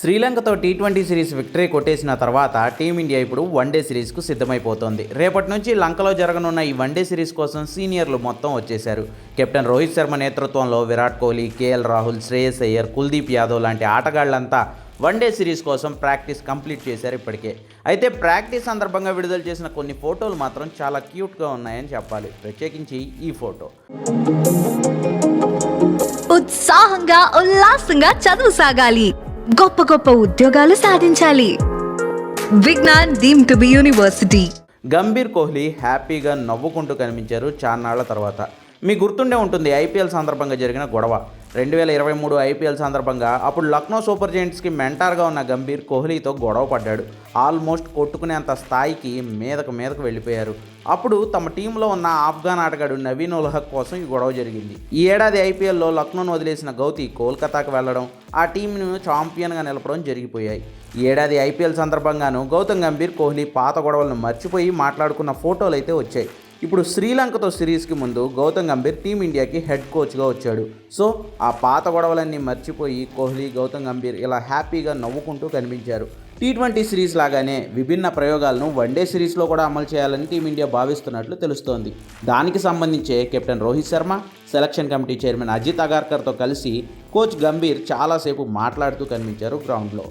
శ్రీలంకతో T twenty series victory కొట్టేసిన తర్వాత టీమిండియా ఇప్పుడు వన్డే సిరీస్కు సిద్ధమైపోతోంది. రేపటి నుంచి లంకలో జరగనున్న ఈ వన్డే సిరీస్ కోసం సీనియర్లు మొత్తం వచ్చేశారు. కెప్టెన్ రోహిత్ శర్మ నేతృత్వంలో విరాట్ కోహ్లీ కేఎల్ రాహుల్ శ్రేయస్ అయ్యర్ కుల్దీప్ యాదవ్ లాంటి ఆటగాళ్ళంతా వన్డే సిరీస్ కోసం ప్రాక్టీస్ కంప్లీట్ చేశారు ఇప్పటికే. అయితే ప్రాక్టీస్ సందర్భంగా విడుదల చేసిన కొన్ని ఫోటోలు మాత్రం చాలా క్యూట్గా ఉన్నాయని చెప్పాలి. ప్రత్యేకించి ఈ ఫోటో. ఉత్సాహంగా ఉల్లాసంగా చదువు సాగాలి. గొప్ప గొప్ప ఉద్యోగాలు సాధించాలి. Vignan deem to be university. Gambhir Kohli హ్యాపీగా నవ్వుకుంటూ కనిపించారు చాన్నాళ్ళ తర్వాత. మీ గుర్తుండే ఉంటుంది ఐపీఎల్ సందర్భంగా జరిగిన గొడవ. రెండు వేల ఇరవై మూడు ఐపీఎల్ సందర్భంగా అప్పుడు లక్నో సూపర్ జెయింట్స్కి మెంటార్గా ఉన్న గంభీర్ కోహ్లీతో గొడవ పడ్డాడు. ఆల్మోస్ట్ కొట్టుకునేంత స్థాయికి మీదకు మీదకు వెళ్ళిపోయారు. అప్పుడు తమ టీంలో ఉన్న ఆఫ్ఘాన్ ఆటగాడు నవీన్ ఉల్హక్ కోసం ఈ గొడవ జరిగింది. ఈ ఏడాది ఐపీఎల్లో లక్నోను వదిలేసిన గౌతి కోల్కతాకు వెళ్ళడం ఆ టీంను ఛాంపియన్గా నిలపడం జరిగిపోయాయి. ఈ ఏడాది ఐపీఎల్ సందర్భంగాను గౌతమ్ గంభీర్ కోహ్లీ పాత గొడవలను మర్చిపోయి మాట్లాడుకున్న ఫోటోలు అయితే వచ్చాయి. ఇప్పుడు శ్రీలంకతో సిరీస్కి ముందు గౌతమ్ గంభీర్ టీమిండియాకి హెడ్ కోచ్గా వచ్చాడు. సో ఆ పాత గొడవలన్నీ మర్చిపోయి కోహ్లీ గౌతమ్ గంభీర్ ఇలా హ్యాపీగా నవ్వుకుంటూ కనిపించారు. టీ ట్వంటీ సిరీస్ లాగానే విభిన్న ప్రయోగాలను వన్డే సిరీస్లో కూడా అమలు చేయాలని టీమిండియా భావిస్తున్నట్లు తెలుస్తోంది. దానికి సంబంధించే captain Rohit Sharma selection committee chairman Ajit అగార్కర్తో కలిసి కోచ్ గంభీర్ చాలాసేపు మాట్లాడుతూ కనిపించారు గ్రౌండ్లో.